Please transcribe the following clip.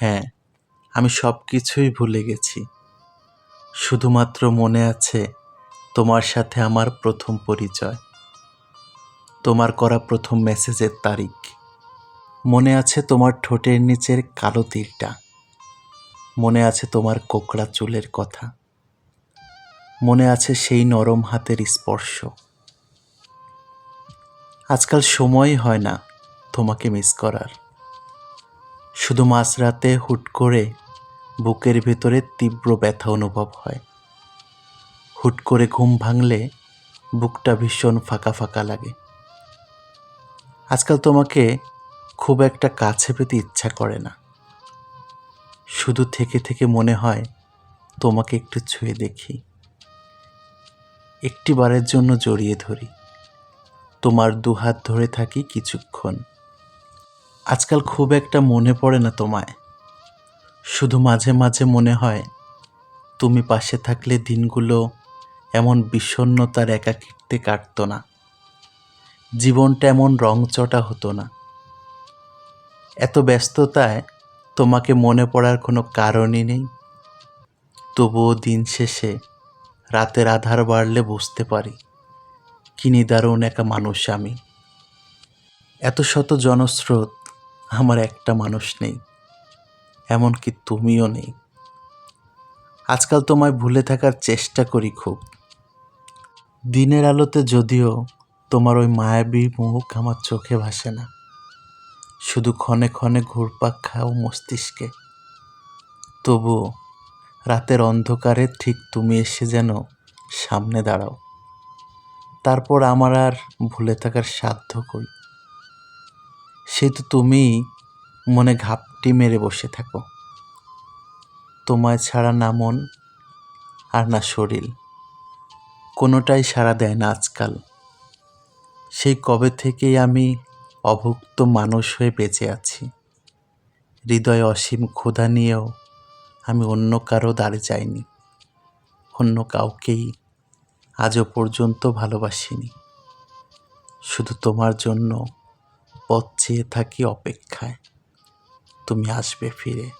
হ্যাঁ আমি সব কিছুই ভুলে গেছি। শুধুমাত্র মনে আছে তোমার সাথে আমার প্রথম পরিচয়। তোমার করা প্রথম মেসেজের তারিখ। মনে আছে তোমার ঠোঁটের নিচের কালো তীরটা। মনে আছে তোমার কোকড়া চুলের কথা। মনে আছে সেই নরম হাতের স্পর্শ। আজকাল সময় হয় না তোমাকে মিস করার। শুধু মাঝরাতে হুট করে বুকের ভেতরে তীব্র ব্যথা অনুভব হয়। হুট করে ঘুম ভাঙলে বুকটা ভীষণ ফাঁকা ফাঁকা লাগে। আজকাল তোমাকে খুব একটা কাছে পেতে ইচ্ছা করে না। শুধু থেকে থেকে মনে হয় তোমাকে একটু ছুঁয়ে দেখি। একটি বারের জন্য জড়িয়ে ধরি। তোমার দুহাত ধরে থাকি কিছুক্ষণ। আজকাল খুব একটা মনে পড়ে না তোমায়। শুধু মাঝে মাঝে মনে হয়, তুমি পাশে থাকলে দিনগুলো এমন বিষণ্ণতার একাকিত্বে কাটতো না। জীবনটা এমন রংচটা হতো না। এত ব্যস্ততায় তোমাকে মনে পড়ার কোনো কারণই নেই। তবুও দিন শেষে রাতের আধার বাড়লে বুঝতে পারি, কি নিদারুণ একা মানুষ আমি। এত শত জনস্রোত আমার একটা মানুষ নেই, এমনকি তুমিও নেই। আজকাল তোমায় ভুলে থাকার চেষ্টা করি খুব। দিনের আলোতে যদিও তোমার ওই মায়াবী মুখ আমার চোখে ভাসে না, শুধু ক্ষণে ক্ষণে ঘুরপাক খাও মস্তিষ্কে। তবুও রাতের অন্ধকারে ঠিক তুমি এসে যেন সামনে দাঁড়াও। তারপর আমার আর ভুলে থাকার সাধ্য কই? সেই তো তুমি মনে ঘাপটি মেরে বসে থাকো। তোমায় ছাড়া না মন আর না শরীর। কোনোটাই সাড়া দেয় না আজকাল। সেই কবে থেকেই আমি অভুক্ত মানুষ হয়ে বেঁচে আছি। হৃদয়ে অসীম ক্ষুধা নিয়েও আমি অন্য কারও দাঁড়ে যাইনি। অন্য কাউকেই আজও পর্যন্ত ভালোবাসিনি। শুধু তোমার জন্য পথ চেয়ে থাকি অপেক্ষায়। তুমি আসবে ফিরে।